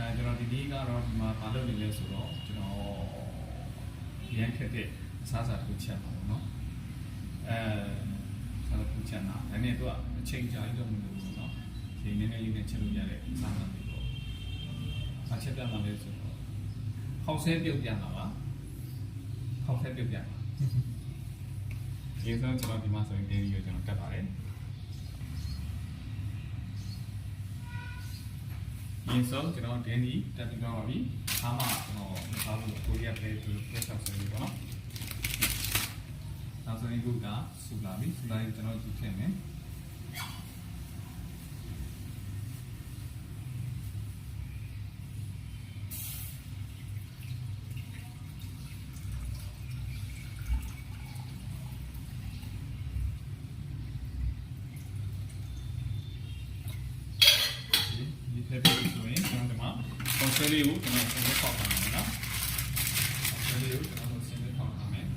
အဲကျွန်တော်ဒီနေ့ကတော့ဒီမှာမလုပ်နေလဲဆိုတော့ကျွန်တော်ရန်ခက်တဲ့အစားအစာတစ်ခုချက်ပါတော့เนาะအဲစားတစ်ခုချက်တာဒါနဲ့သူကအချိန်ကြာကြီးတော့မလို့ဘူးเนาะဒီနည်းနည်းလေးနဲ့ချက်လို့ရတဲ့အစားအစာတွေပေါ့စားချက်ပြမှာလဲဆိုတော့ခေါက်ဆဲပြုတ်ပြန်တာပါခေါက်ဆဲပြုတ်ပြန်ပါဒီဆိုကျွန်တော်ဒီမှာဆိုရင် daily ကိုကျွန်တော်ကတ်ပါတယ် ရင်းဆုံးကျွန်တော်ဒင်းဒီတက်ပြီးတော့ပါပြီ။အားမကျွန်တော်မစားဘူးကိုရီးယားပဲသူပြဿနာဆွေးနွေးပါတော့။နောက်ဆုံး一ခုကစူလာပြီ။စူလာရင်ကျွန်တော်ကြည့်ထည့်မယ်။ဒီထည့်ပြီးဆိုရင်ကျွန်တော်ဒီမှာ ပုံစံလေးကိုကျွန်တော်ဆက်ဖောက်ပါမယ်နော်။ပုံစံလေးကိုကျွန်တော်ဆက်ဖောက်ပါမယ်။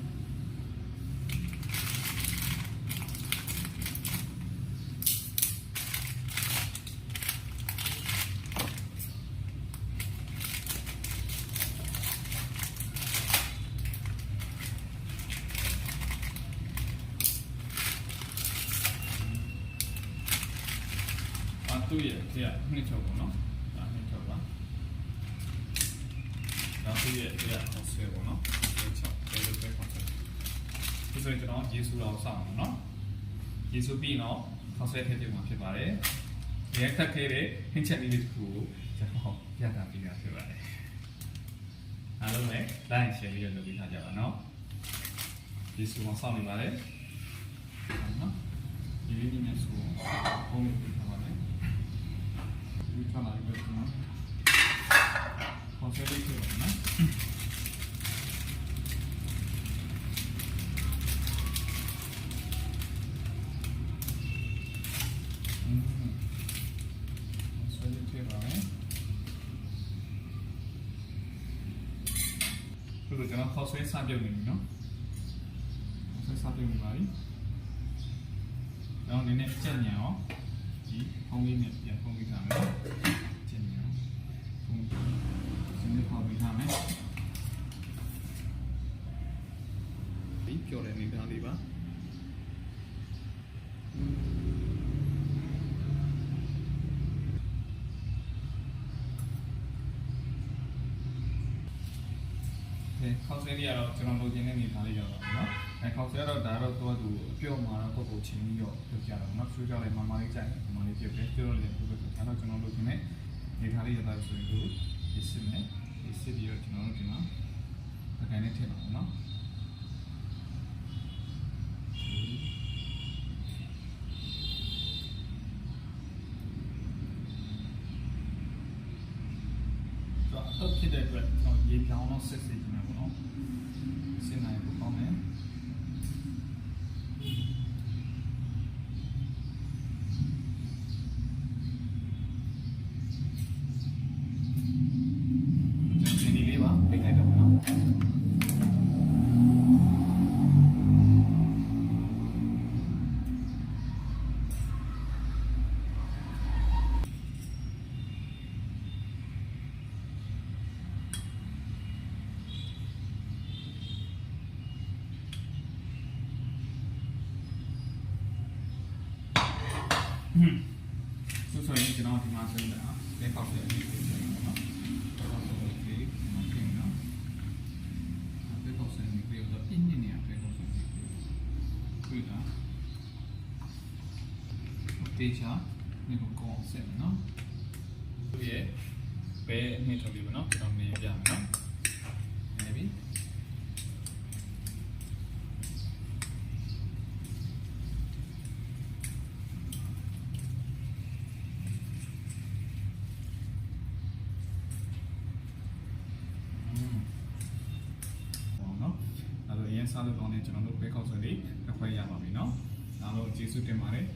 အတူရဲ့ခေကနှစ်ချုပ်ပေါ့နော်။ဒါနှစ်ချုပ်ပါ။ နောက်သူရဲ့ခေကအောင်ဆွဲပေါ့နော်။ဒီချုပ်ဒီလိုပဲပေါ့။ဒီဆိုရင်ကျွန်တော်ယေရှုတော်စောင့်အောင်နော်။ယေရှုပြီးတော့ခေါက်ဆွဲထည့်ပြမှာဖြစ်ပါတယ်။ရဲခက်ခဲတဲ့ဟင်းချက်လေးတစ်ခုကိုကျွန်တော်ပြသပေးရဖြစ်ပါတယ်။အားလုံးလည်း like share လေးလုပ်ပေးထားကြပါနော်။ယေရှုတော်စောင့်နေပါတယ်။နော်။ဒီလေးနည်းနဲ့ဆိုဘုံလေးပြထားပါမယ်။ဒီချလာပြီးတော့နော်ခေါ်ဆက်လေးပြောနော်อืมဆက်လေးပြောပါမယ် ဆိုတော့ကျွန်တော်ခေါ်ဆွဲစပြုတ်နေပြီနော်ခေါ်ဆွဲစပြုတ်နေပါပြီတော့နည်းနည်းကြက်ညံအောင်ဒီဖုန်းလေးနဲ့ပြန်ဖုန်းပေးထားမယ်။ကျင်းနေအောင်ဖုန်းစနေခေါ်ပေးထားမယ်။ဒီပြောတဲ့နေသားလေးပါ။ ဒီခေါက်ဆွဲလေးကတော့ကျွန်တော်လိုချင်တဲ့နေသားလေးရောက်ပါပြီနော်။အဲခေါက်ဆွဲကတော့ဒါတော့တော့သူအပြုတ်မှာတော့ပုတ်ပုတ်ချင်းပြီးတော့ပြုတ်ကြတော့နော်။ဆွဲကြတယ်မမလေးကြိုက်တယ်မမလေးပြုတ်တယ်ပြုတ်လို့လည်းပြုတ်တယ်ဒါတော့ကျွန်တော်လိုချင်တဲ့နေသားလေးရတာဆိုရင်ကိုဒီစစ်မယ်ဒီစစ်ပြီးတော့ကျွန်တော်တို့ဒီမှာပကံနဲ့ထည့်ပါဦးနော်တော့အတော့ဖြစ်တဲ့အတွက်ကျွန်တော် ရေပြောင်းတော့စစ်စစ်နေမှာပေါ့နော်စစ်နိုင်ဖို့ကောင်းတယ် ဆိုဆိုရင်ကျွန်တော်ဒီမှာဆိုရင်လက်ပေါက်ရဲ့အရေးကိုကျွန်တော်နော်တော့ဆိုလို့ဒီမှာပြင်နော်လက်ပေါက်စံနေပြီးတော့ပြင်းနေနေလက်ပေါက်စံနေပြီးတော့တေချာနေကိုကောင်းစက်နော်သူရဲ့ဘယ်နှစ်ထုတ်ပြီးပါနော်ကျွန်တော်မြင်ပြမယ်နော်နေပြီပေါ့နော်အဲ့တော့အရင် စားလို့ကောင်းတဲ့ကျွန်တော်တို့ဘဲကောက်ဆွဲလေးတစ်ခွဲရပါပြီနော်အားလုံးကျေးဇူးတင်ပါတယ်